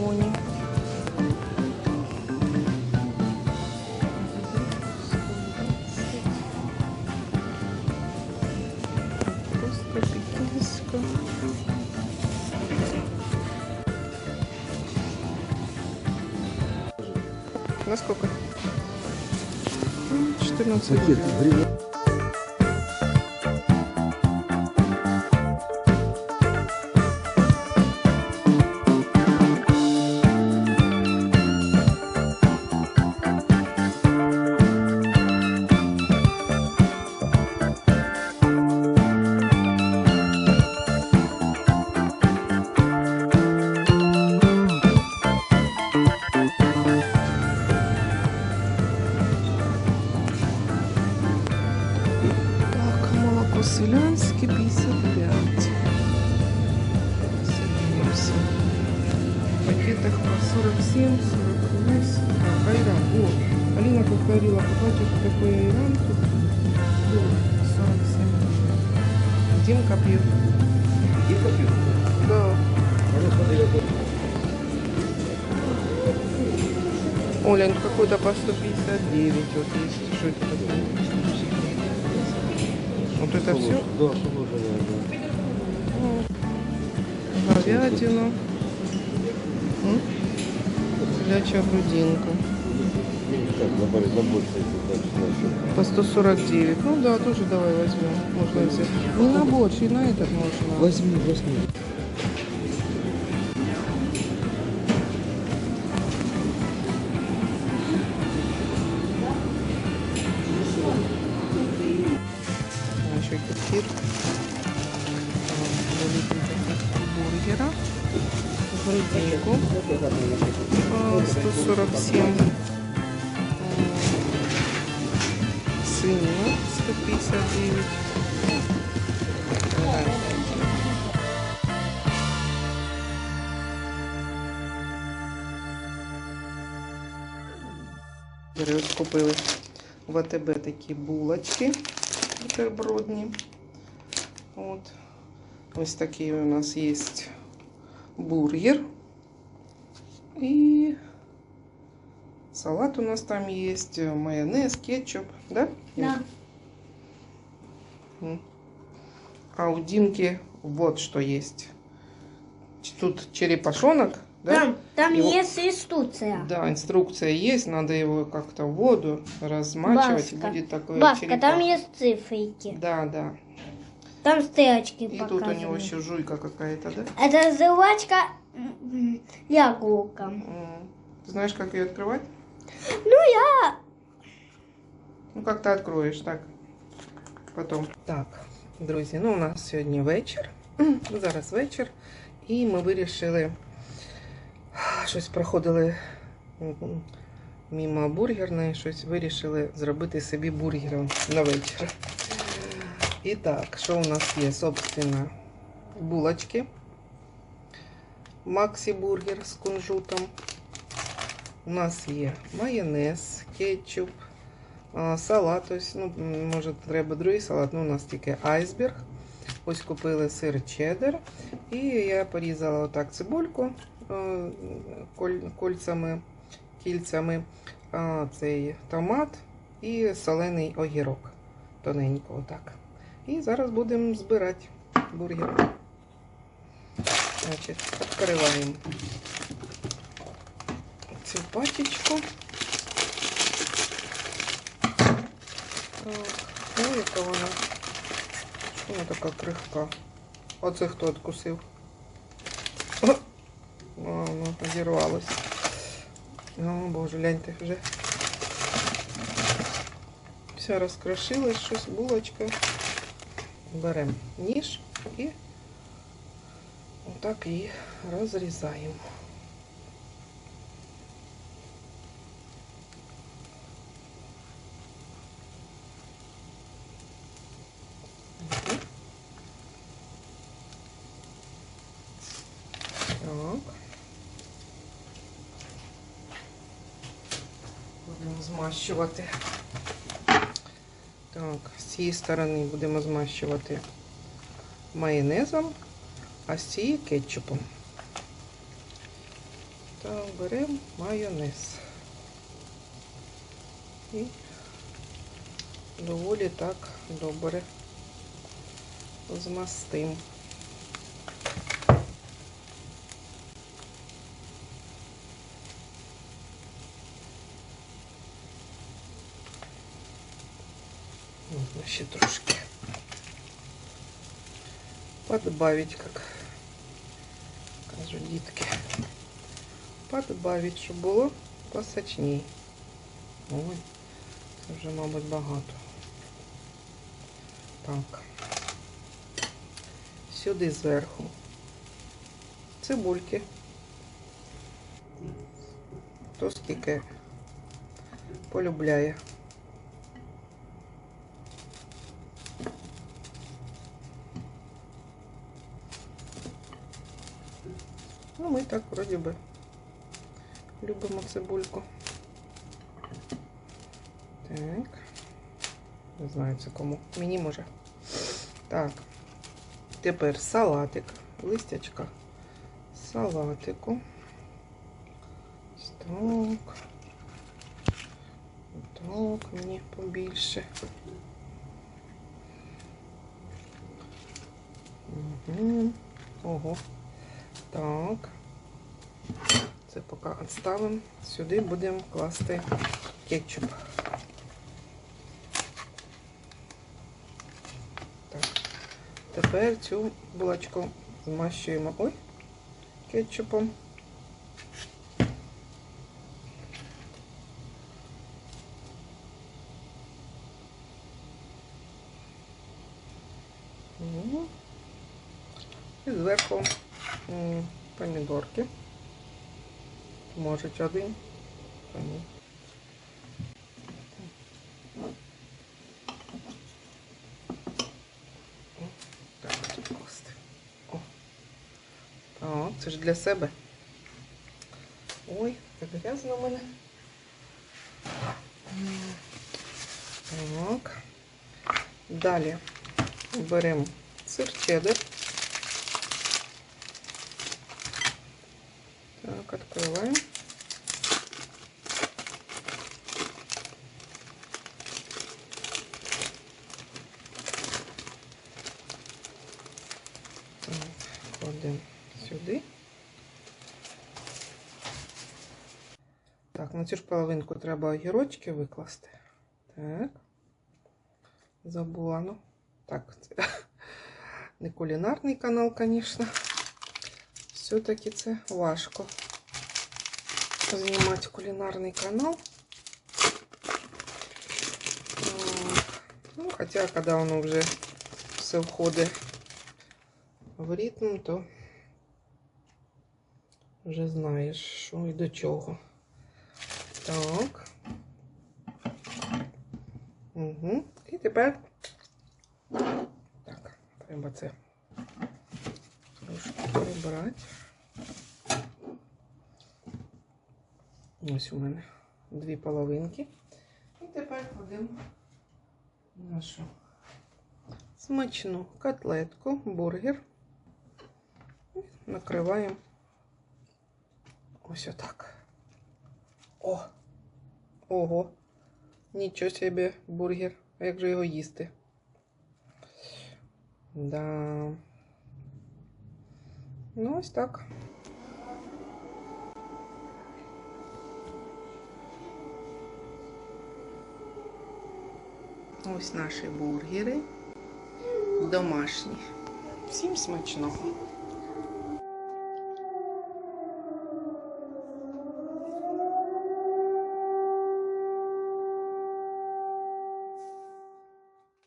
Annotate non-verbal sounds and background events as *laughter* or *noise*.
Японии. Насколько? 14 рублей. Молоко селянське 55. Садимся. В пакетах по 47, 48. Так, айран. О, Алина как говорила, покупайте такой айран. Тут о, 47. Димка пьет. И пакет. Да. А. Оля, ну какой-то по 159 вот есть. Что это такое? Вот это все? Да, положенное, да. Говядину. М? Телячья грудинка. По 149. Ну да, тоже давай возьмем. Можно взять. Не на борщ, и на этот можно. Возьми, возьми. 147. А, Свинина 159. Да. Ось купили в АТБ такі булочки бутербродні. От. Ось такий у нас є бургер. І салат у нас там есть, майонез, кетчуп, да? Да. А у Димки вот что есть. Тут черепашонок, да? Там, там Его- есть инструкция. Да, инструкция есть, надо его как-то в воду размачивать, и Баска. будет такой Баска, там есть циферки. Да, да. Там стрелочки И тут у него показаны. еще жуйка какая-то, да? Это жвачка яблоко. М. Ты знаешь, как ее открывать? Ну, я... Ну, как ты откроешь, так. Потом. Так, друзі, ну у нас сьогодні вечір. Зараз вечір. І ми вирішили щось проходили м, мимо бургерної, щось вирішили зробити собі бургером на вечір. І так, що у нас є? Собственно, булочки. Максі бургер з кунжутом. У нас є майонез, кетчуп, салат. Ось, ну, може, треба другий салат, ну у нас тільки айсберг. Ось купили сир чеддер. І я порізала отак цибульку кольцями, кільцями, цей томат і солений огірок. Тоненько отак. І зараз будемо збирати бургер. Значить, відкриваємо цю пачечку. Так, ну яка вона. Вона така крихка? Оце хто откусив? О, воно одірвалось. О, боже, гляньте вже. Все розкрошилось, щось, булочка. Беремо ніж і отак її розрізаємо. Будемо змащувати. Так, з цієї сторони будемо змащувати майонезом, осі кетчупом. там берем майонез. и довольно так добре змастим. Можна ще трошки подбавить, как кажуть дітки. Подбавить, щоб було посочній. Ой, це вже, мабуть, багато. Так. Сюди зверху. Цибульки. Хто скільки полюбляє. Ну, ми так вроді би любимо цибульку. Так. Не знаю, це кому. Мені може. Так. Тепер салатик. Листячка салатику. Так. Так, мені побільше. Угу. Ого. Так. Це поки відставимо. Сюди будемо класти кетчуп. Так. Тепер цю булочку змащуємо ой, кетчупом. І зверху помідорки. Може один. Помі- О, Так, тут класти. О. Так, це ж для себе. Ой, так грязно в мене. Так. Далі беремо сир чеддер. Так, открываем. Кладемо сюди. Так, на цю ж половинку треба огірочки викласти. Так. Забула, ну. Так, *laughs* не кулінарний канал, звісно. Все-таки це важко знімати кулінарний канал. Ну, хотя, когда воно вже все входить в ритм, то вже знаєш, що і до чого. Так. Угу. І тепер так, треба це прибрати. Ось у мене дві половинки. І тепер кладемо нашу смачну котлетку, бургер. І накриваємо ось отак. О! Ого! Нічого собі бургер. А як же його їсти? Да. Ну, ось так. Ось наші бургери. Домашні. Всім смачного.